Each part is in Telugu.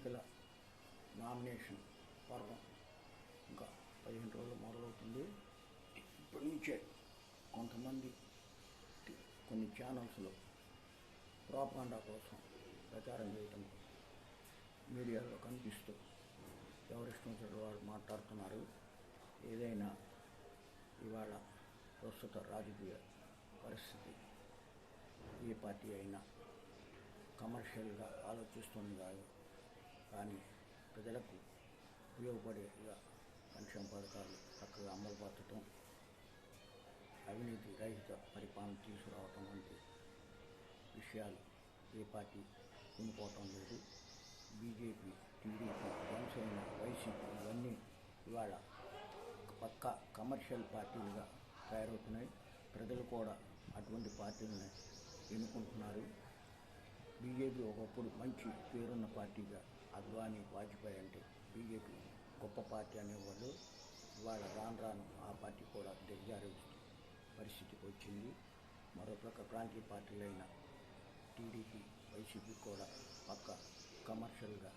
ఎన్నికల నామినేషన్ పర్వం. ఇంకా పదిహేను రోజులు మొదలవుతుంది. ఇప్పటి నుంచే కొంతమంది కొన్ని ఛానల్స్లో ప్రాపగాండా కోసం ప్రచారం చేయటం మీడియాలో కనిపిస్తూ ఎవరిష్టం వాళ్ళు మాట్లాడుతున్నారు. ఏదైనా ఇవాళ ప్రస్తుత రాజకీయ పరిస్థితి ఏ పార్టీ అయినా కమర్షియల్గా ఆలోచిస్తుంది కాదు. కానీ ప్రజలకు ఉపయోగపడేగా సంక్షేమ పథకాలు చక్కగా అమలుపరచడం అవినీతి రహిత పరిపాలన తీసుకురావటం వంటి విషయాలు ఏ పార్టీ కొనుక్కోవటం లేదు. బీజేపీ టీడీపీ జనసేన వైసీపీ ఇవన్నీ ఇవాళ పక్క కమర్షియల్ పార్టీలుగా తయారవుతున్నాయి. ప్రజలు కూడా అటువంటి పార్టీలను ఎన్నుకుంటున్నారు. బీజేపీ ఒకప్పుడు మంచి పేరున్న పార్టీగా అద్వానీ వాజ్పేయి అంటే బీజేపీ గొప్ప పార్టీ అనేవాళ్ళు ఇవాళ రాను రాను ఆ పార్టీ కూడా దిగజారే పరిస్థితికి వచ్చింది. మరోపక్క ప్రాంతీయ పార్టీలైన టీడీపీ వైసీపీ కూడా పక్క కమర్షియల్గా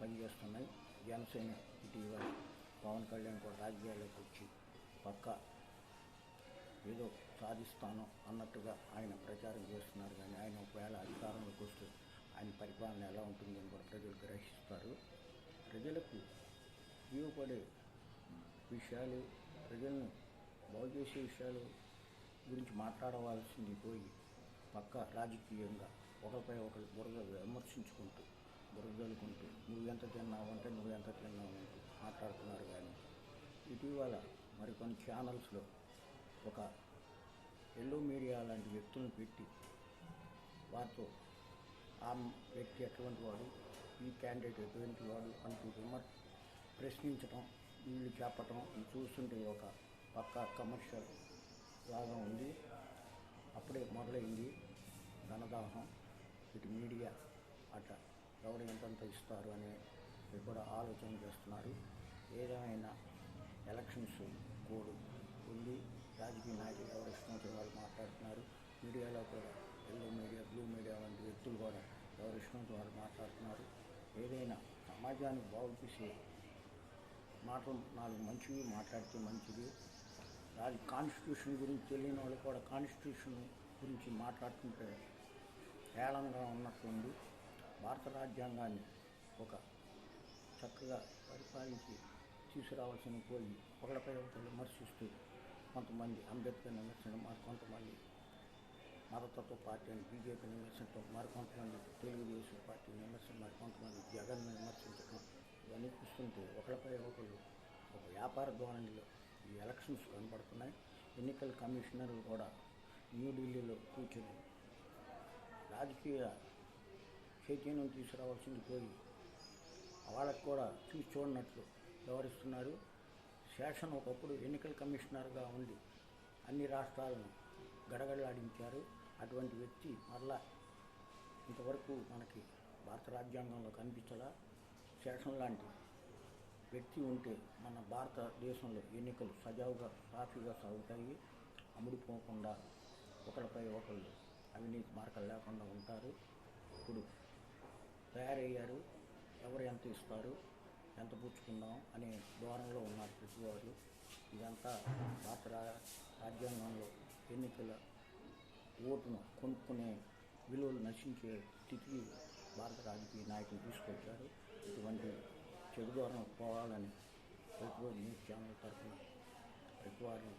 పనిచేస్తున్నాయి. జనసేన ఇటీవల పవన్ కళ్యాణ్ కూడా రాజకీయాల్లోకి వచ్చి పక్క ఏదో సాధిస్తాను అన్నట్టుగా ఆయన ప్రచారం చేస్తున్నారు. కానీ ఆయన ఒకవేళ అధికారంలోకి వస్తే ఆయన పరిపాలన ఎలా ఉంటుందని కూడా ప్రజలు గ్రహిస్తారు. ప్రజలకు ఉపయోగపడే విషయాలు ప్రజలను బాగు చేసే విషయాలు గురించి మాట్లాడవలసింది పోయి పక్క రాజకీయంగా ఒకరిపై ఒకరు బురద విమర్శించుకుంటూ బురదలుకుంటూ నువ్వు ఎంత తిన్నావు అంటే నువ్వు ఎంత తిన్నావు అంటూ మాట్లాడుతున్నారు కానీ ఇటీవల మరికొన్ని ఛానల్స్లో ఒక ఎల్లో మీడియా లాంటి వ్యక్తులను పెట్టి వారితో ఆ వ్యక్తి ఎటువంటి వాడు ఈ క్యాండిడేట్ ఎటువంటి వాడు అంటూ విమర్ ప్రశ్నించటం వీళ్ళు చెప్పటం చూస్తుంటే ఒక పక్క కమర్షియల్ లాగా ఉంది. అప్పుడే మొదలైంది ధనదాహం. ఇటు మీడియా అట ఎవరు ఎంతంత ఇస్తారు అనే కూడా ఆలోచన చేస్తున్నారు. ఏదేమైనా ఎలక్షన్స్ కోడ్ ఉంది. రాజకీయ నాయకులు ఎవరు ఇష్టం వాళ్ళు మాట్లాడుతున్నారు. మీడియాలో కూడా ఎల్లో మీడియా బ్లూ మీడియా వంటి వ్యక్తులు కూడా ఎవరు ఇష్టం మాట్లాడుతున్నారు. ఏదైనా సమాజానికి బాగు మాటలు నాలుగు మంచివి మాట్లాడితే మంచిది. రాజు కాన్స్టిట్యూషన్ గురించి తెలియని వాళ్ళు కూడా కాన్స్టిట్యూషన్ గురించి మాట్లాడుతుంటే హేళంగా ఉన్నట్లుంది భారత రాజ్యాంగాన్ని ఒక చక్కగా పరిపాలించి తీసుకురావాల్సిన పోయి ఒకరిపై ఒకరు విమర్శిస్తూ కొంతమంది అంబేద్కర్ విమర్శించడం మరి కొంతమంది మతతత్వ పార్టీ అని బీజేపీని విమర్శించడం మరి కొంతమంది తెలుగుదేశం పార్టీని విమర్శించడం మరి కొంతమంది జగన్ విమర్శించడం ఇవన్నీ చూస్తుంటే ఒకరిపై ఒకరు ఒక వ్యాపార ధోరణిలో ఈ ఎలక్షన్స్ కనబడుతున్నాయి. ఎన్నికల కమిషనర్లు కూడా న్యూఢిల్లీలో కూర్చొని రాజకీయ చైతన్యం తీసుకురావాల్సింది పోయి వాళ్ళకు కూడా చూసి చూడనట్లు వ్యవహరిస్తున్నారు. శేషన్ ఒకప్పుడు ఎన్నికల కమిషనర్గా ఉండి అన్ని రాష్ట్రాలను గడగడలాడించారు. అటువంటి వ్యక్తి మరలా ఇంతవరకు మనకి భారత రాజ్యాంగంలో కనిపించలా. శేషం లాంటి వ్యక్తి ఉంటే మన భారతదేశంలో ఎన్నికలు సజావుగా సాఫీగా సాగుతాయి. అమ్ముడుపోకుండా ఒకరిపై ఒకళ్ళు అవినీతి మార్కలు లేకుండా ఉంటారు. ఇప్పుడు తయారయ్యారు. ఎవరు ఎంత ఇస్తారు? ఎంత పుచ్చుకుందాం అనే ధోరణిలో ఉన్నారు ప్రతివారు. ఇదంతా భారత రాజ్యాంగంలో ఎన్నికల ఓటును కొనుక్కునే విలువలు నశించే స్థితికి భారత రాజకీయ నాయకులు తీసుకొచ్చారు. ఇటువంటి చెడు ద్వారా పోవాలని ప్రతి న్యూస్ ఛానల్ తరఫున ప్రతి వారిని